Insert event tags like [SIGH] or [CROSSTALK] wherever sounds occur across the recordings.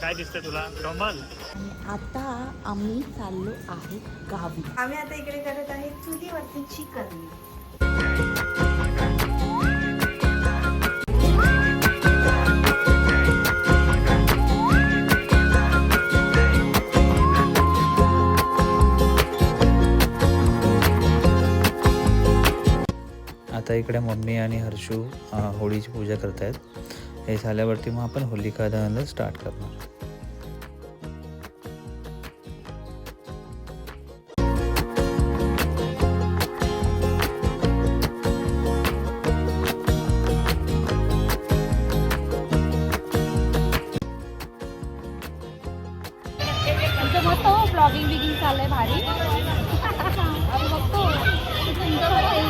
काय दिसतंय तुला? डोंबल? आता आम्ही चाललो आहे गावी. आम्ही आता इकडे करत आहे चुलीवरती चिकन. आता इकडे मम्मी आणि हर्षू होळीची पूजा करत आहेत हे झाल्यावरती मग आपण होलिका दहनला स्टार्ट करणार. तुमचं मस्त हो ब्लॉगिंग बिगिंग चाललंय भारी. [LAUGHS] बघतो. तुमचं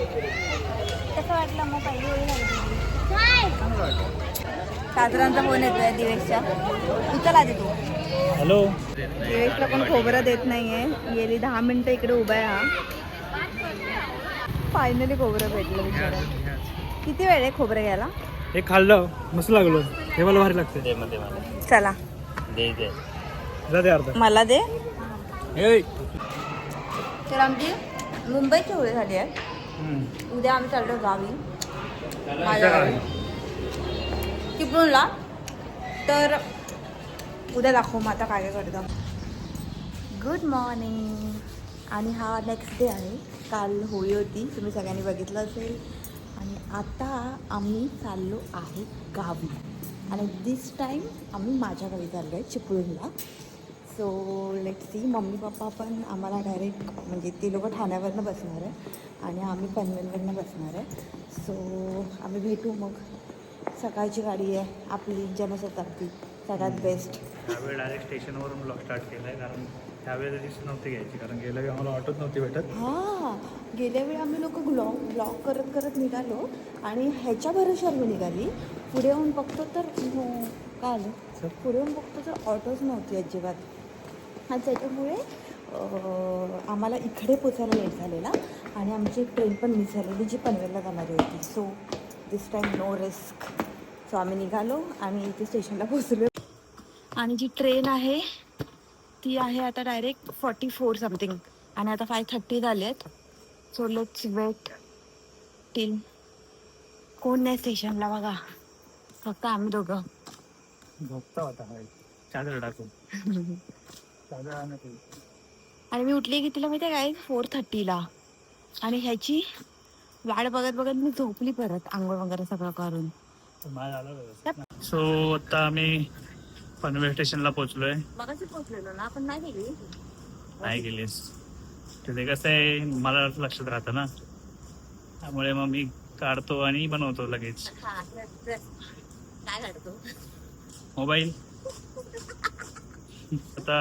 कसं वाटलं मग पहिली साजरांचा फोन येतोय दिवेशच्या? उचल आधी तू. हॅलो. दिवेशला पण खोबरं देत नाहीये. गेली दहा मिनिटं इकडे उभा आहे हा. फायनली खोबरं भेटलं किती वेळ आहे खोबरं घ्यायला? हे खाल्लं मस्त लागलो. हे मला भारी लागते. दे मध्ये मला. चला. दे दे. जा अर्धा. मला दे. हे. तर आमची मुंबईची होळी झाली आहे. हम्म. उद्या आम्ही चाललो गावी. माझ्या गावी. चिपळूणला तर उद्या दाखवू मग आता काय काय करतो. गुड मॉर्निंग आणि हा नेक्स्ट डे आहे. काल होळी होती. तुम्ही सगळ्यांनी बघितलं असेल. आता आम्ही चाललो आहे गावी. आणि दिस टाईम आम्ही माझ्या गावी चाललो आहे चिपळूणला. So let see mummy papa पण आम्हाला डायरेक्ट म्हणजे ते लोक ठाण्यावरनं बसणार आहे आणि आम्ही पनवेलवरनं बसणार आहे. सो आम्ही भेटू मग. सकाळची गाडी आहे आपली जनशताब्दी सगळ्यात बेस्ट डायरेक्ट स्टेशनवरून ब्लॉग स्टार्ट केला आहे कारण त्यावेळेला रिस्क नव्हती घ्यायची कारण गेल्या वेळी आम्हाला ऑटोच नव्हती भेटत. हां गेल्या वेळी आम्ही लोक ब्लॉग ब्लॉग करत करत निघालो आणि ह्याच्या भरोशावर मी निघाली. पुढे येऊन बघतो तर हो, काय आलं? पुढे येऊन बघतो तर ऑटोच नव्हती अजिबात. आणि त्याच्यामुळे आम्हाला इकडे पोचायला लेट झालेला आणि आमची ट्रेन पण मिस झालेली जी पनवेलला जाणारी होती. So this time no risk so आम्ही निघालो आणि इथे स्टेशनला पोचलो आणि जी ट्रेन आहे ती आहे आता डायरेक्ट फॉर्टी फोर समथिंग आणि आता फाय थर्टी झाले आहेत सो लेट्स वेट टिल कोण नाही स्टेशनला बघा. फक्त आम्ही दोघं. झोपता होता चादर टाकून. चादर आणत होती. आणि मी उठली कितीला माहिती आहे काय? फोर थर्टीला आणि ह्याची वाट बघत बघत मी झोपली परत आंघोळ वगैरे सगळं करून. सो आता आम्ही पनवेल स्टेशनला पोहोचलोय. मगाशी पोचलेलो ना आपण नाही गेली. नाही गेलीस तिथे कसं आहे मला लक्षात राहतं ना. त्यामुळे मग मी काढतो आणि बनवतो लगेच. हा काय काढतो? मोबाईल. आता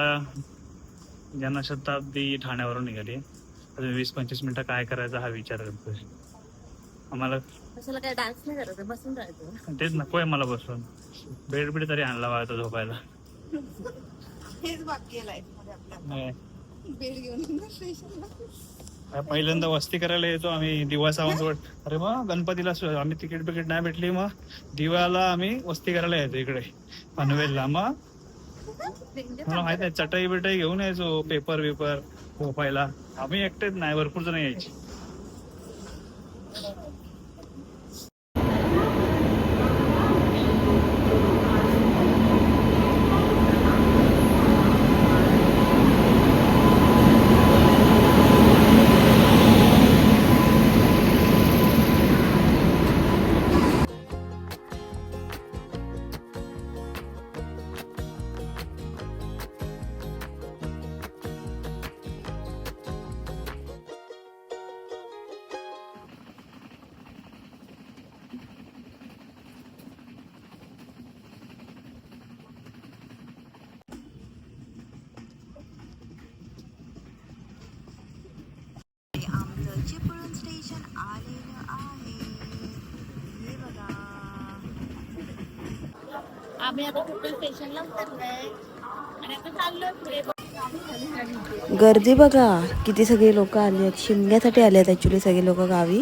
जनशताब्दी ठाण्यावरून निघाली अजून वीस पंचवीस मिनिटं काय करायचं हा विचार करतोय. आम्हाला कशाला काय डान्स नाही करायचं बसून राहायचं तेच नकोय मला बसून? बेड बिड तरी आणला वाळतो झोपायला. हेच बाकी लाईफमध्ये आपल्या नाही. बेड घेऊन स्टेशनला पहिल्यांदा वस्ती करायला येतो आम्ही दिवा सावंतवड अरे मग गणपतीला सु- आम्ही तिकीट बिकीट नाही भेटली मग दिव्याला आम्ही वस्ती करायला यायचो इकडे पनवेलला. मग मला माहीत आहे चटई बिटाई घेऊन यायचो पेपर बिपर झोपायला. आम्ही एकटेच नाही भरपूर जण यायची. आम्ही आता कुठे स्टेशनला उतरलोय. आणि आता चाललोय पुढे. गर्दी बघा किती सगळे लोक आली आहेत. शिमग्यासाठी आले आहेत ऍक्च्युली सगळे लोक गावी.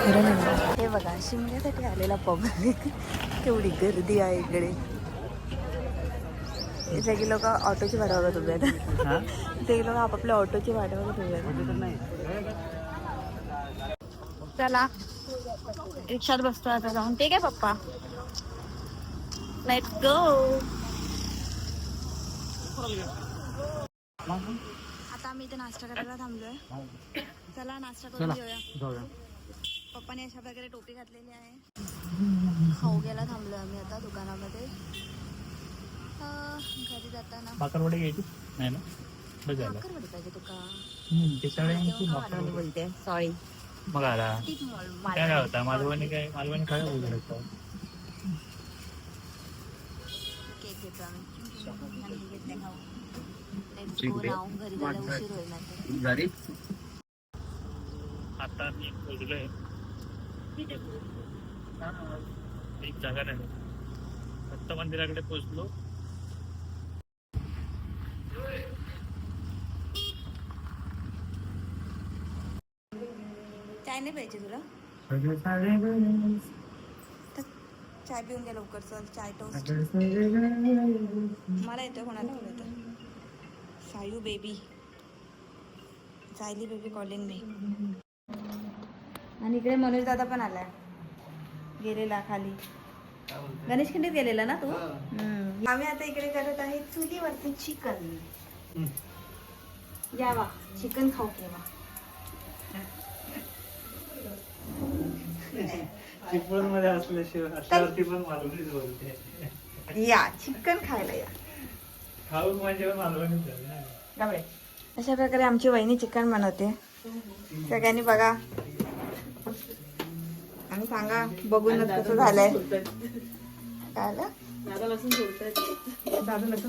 खरं नाही हे बघा शिमग्यासाठी आलेला पब्लिक केवढी गर्दी आहे इकडे. हे सगळे लोक ऑटोची वाट बघत उभे आहेत. ते लोक आपापल्या ऑटोची वाट बघत उभे आहेत. चला. रिक्षात बसतो आता जाऊन. ते काय पप्पा. लेट्स गो आता आम्ही इथे नाश्ता करायला थांबलोय. चला नाश्ता करून घेऊया. पप्पाने अशा प्रकारे टोपी घातलेली आहे. खाऊ घ्यायला थांबलोय आम्ही आता दुकानामध्ये. घरी जाताना. भाकरवडी घ्यायची? नाही ना. पाहिजे तुका. बोलते. सॉरी मग आला काय. होता? मालवणी काय? मालवणी काय बोलू शकतो. आता मी पोचलोय एक जागा नाही. दत्त मंदिराकडे पोचलो चाय नाही पाहिजे तुला? तर चाय पिऊन घ्या लवकर चल चाय टोस्ट मला येतं कोणाला पण येतं Sayu baby Sayali baby calling मी आणि इकडे मनोज दादा पण आलाय. गेलेला खाली. गणेश खिंडीत गेलेला ना तू. आम्ही आता इकडे करत आहे चुलीवरती चिकन. या वा चिकन खाऊ केव्हा [LAUGHS] चिपळूणमध्ये असल्याशिवाय असल्यावरती पण मालवणीच बोलते. या चिकन खायला या. खाऊ म्हणजे मालवणीच झालं अशा प्रकारे आमची वहिनी चिकन बनवते. सगळ्यांनी बघा. आणि सांगा बघूनच कसं झालंय. काय झालं? दादा लसूण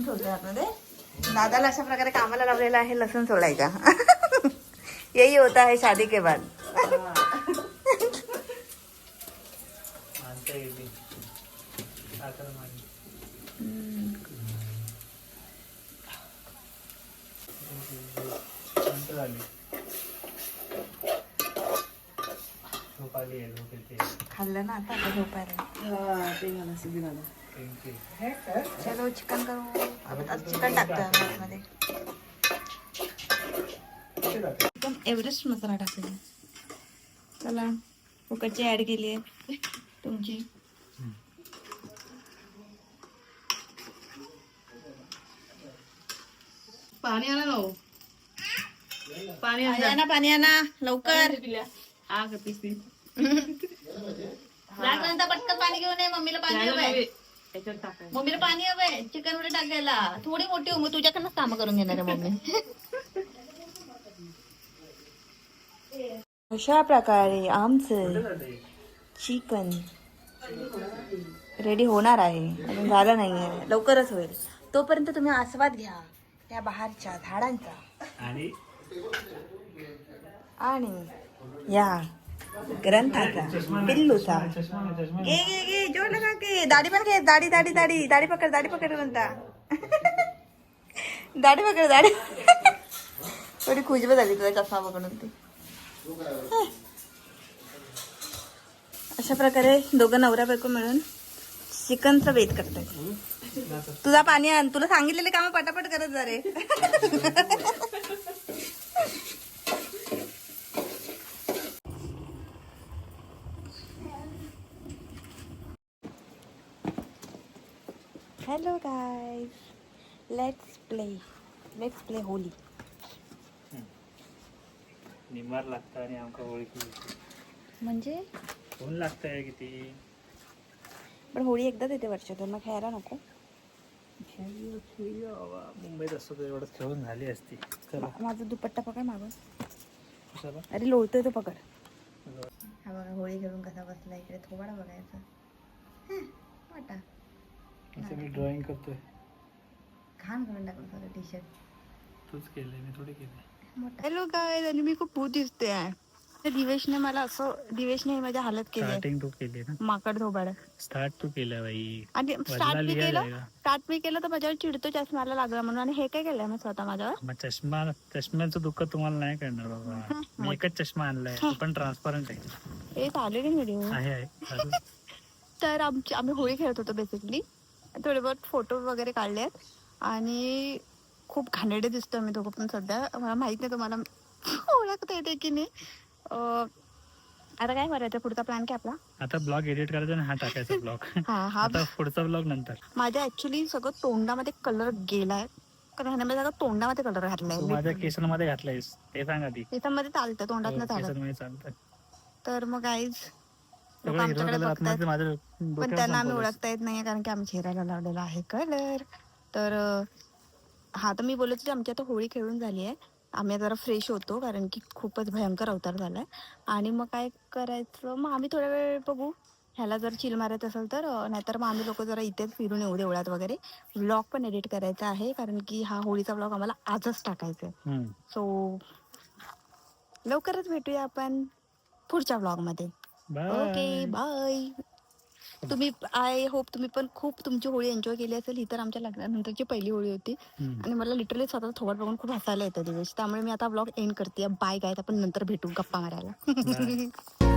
सोडतोय आतमध्ये दादाला अशा प्रकारे कामाला लावलेला आहे लसूण सोडायचा [LAUGHS] यही होता है शादी के बाद. येते. साखर माणसं. शांत झाली झोप आली आहे झोप येते. खाल्लं ना आता आता झोपायला Thank you. चलो चिकन करू. आता चिकन टाकतोय आम्ही आतमध्ये. एकदम एव्हरेस्ट मसाला टाकलेला. चला कुकरची ऍड केली आहे. तुमची. पाणी ना हो. पाणी आणा पाणी आणा लवकर. आ करतेस ती लागल्यानंतर पटकन पाणी घेऊन ये मम्मीला पाणी हवंय. त्याच्यात टाकायचं. मम्मीला पाणी हवंय चिकनमध्ये टाकायला. थोडी मोठी हो मग तुझ्याकडनंच कामं करून घेणार आहे मम्मी. [LAUGHS] अशा प्रकारे आमचं चिकन रेडी होणार आहे. अजून झालं नाही आहे लवकरच होईल. तोपर्यंत तुम्ही आस्वाद घ्या. त्या बाहेरच्या झाडांचा. आणि? या ग्रंथाचा. पिल्लूचा घे घे घे जोड लगा के. दाढी पण घे. दाढी दाढी दाढी. दाढी पकड दाढी पकड म्हणता. [LAUGHS] दाढी पकड दाढी. [LAUGHS] थोडी खुशबू झाली तुझा चष्मा पकडून ती. अशा प्रकारे दोघं नवरा बायको मिळून चिकनचा वेट करतात तुझा पाणी आण. तुला सांगितलेले काम पटापट करत जा रे. Hello guys let's play let's play Holi Nimar लागतं आणि आमका ओळखी. म्हणजे? ऊन लागतंय किती? पण होळी एकदाच येते वर्षातून मग खेळायला नको. मुंबईत असतो तर एवढं खेळून झाली असती. चला. माझा दुपट्टा पकड मागं. चला. अरे लोळतोय तो पकड. हा बघा होळी घेऊन कसा बसला इकडे थोबाडा बघायचा. हं, वाटा असं मी ड्रॉइंग करतोय. घाण करून टाकलं सगळं टी शर्ट तूच केलंय मी थोडी केलंय. हॅलो काय आणि मी खूप भूत दिसते आहे दिवेशने मला असं दिवेशने माझी हालत केली आहे. स्टार्टिंग तू केली ना? माकड धोबाड. स्टार्ट तू केलं बाई. आणि स्टार्ट मी लिहायला केलं का? स्टार्ट मी केलं तर माझ्यावर चिडतो चष्म्याला लागला म्हणून. आणि हे काय केलंय मी स्वतः माझ्यावर? मग चष्मा चष्म्याचं दुःख तुम्हाला नाही करणार बाबा. मी एकच चष्मा आणलाय. तो पण ट्रान्सपरंट आहे. हे चालेल व्हिडिओ आहे आहे. चालेल. [LAUGHS] तर आमची आम्ही होळी खेळत होतो बेसिकली थोडे बहुत फोटो वगैरे काढले आहेत आणि खूप घाणेरडे दिसतो आम्ही दोघं पण सध्या. मला माहीत नाही तुम्हाला. [LAUGHS] ओळखता येते की नाही. आता काय करायचं? पुढचा प्लॅन काय आपला. आता ब्लॉग एडिट करायचा आणि हा टाकायचा [LAUGHS] ब्लॉग हा हा. आता पुढचा ब्लॉग नंतर. माझ्या ऍक्च्युली सगळं तोंडामध्ये कलर गेलाय. कारण ह्याने सगळं तोंडामध्ये कलर तू घातलाय माझ्या केसांमध्ये घातलायस. ते सांग आधी. त्याच्यामध्ये चालतं तोंडात नाही चालत. केसांमध्ये चालतं. तर मग आईज लोक सगळं हिरवा आमच्याकडे कलर बघतायत. आतमध्ये माझ्या पण डोक्यावर त्यांना आम्ही संपवलंस. ओळखता येत नाही कारण की आम्ही चेहऱ्याला लावलेला आहे कलर तर अं, हा तर मी बोलत होते आमची आता होळी खेळून झाली आहे आम्ही जरा फ्रेश होतो कारण की खूपच भयंकर अवतार झालाय. आणि मग काय करायचं? मग आम्ही थोडा वेळ बघू. ह्याला जर चिल मारायचं असेल तर नाहीतर मग आम्ही लोक जरा इथेच फिरून येऊ देवळात वगैरे. व्लॉग पण एडिट करायचा आहे कारण की हा होळीचा व्लॉग आम्हाला आजच टाकायचा आहे. सो लवकरच भेटूया आपण पुढच्या व्लॉगमध्ये ओके बाय तुम्ही आय होप तुम्ही पण खूप तुमची होळी एन्जॉय केली असेल ही तर आमच्या लग्नानंतरची पहिली होळी होती. आणि मला लिटरली स्वतः थोबड बघून खूप हसायला येतं दिवस. त्यामुळे मी आता ब्लॉग एंड करते. बाय गाय आपण नंतर भेटू गप्पा मारायला. [LAUGHS]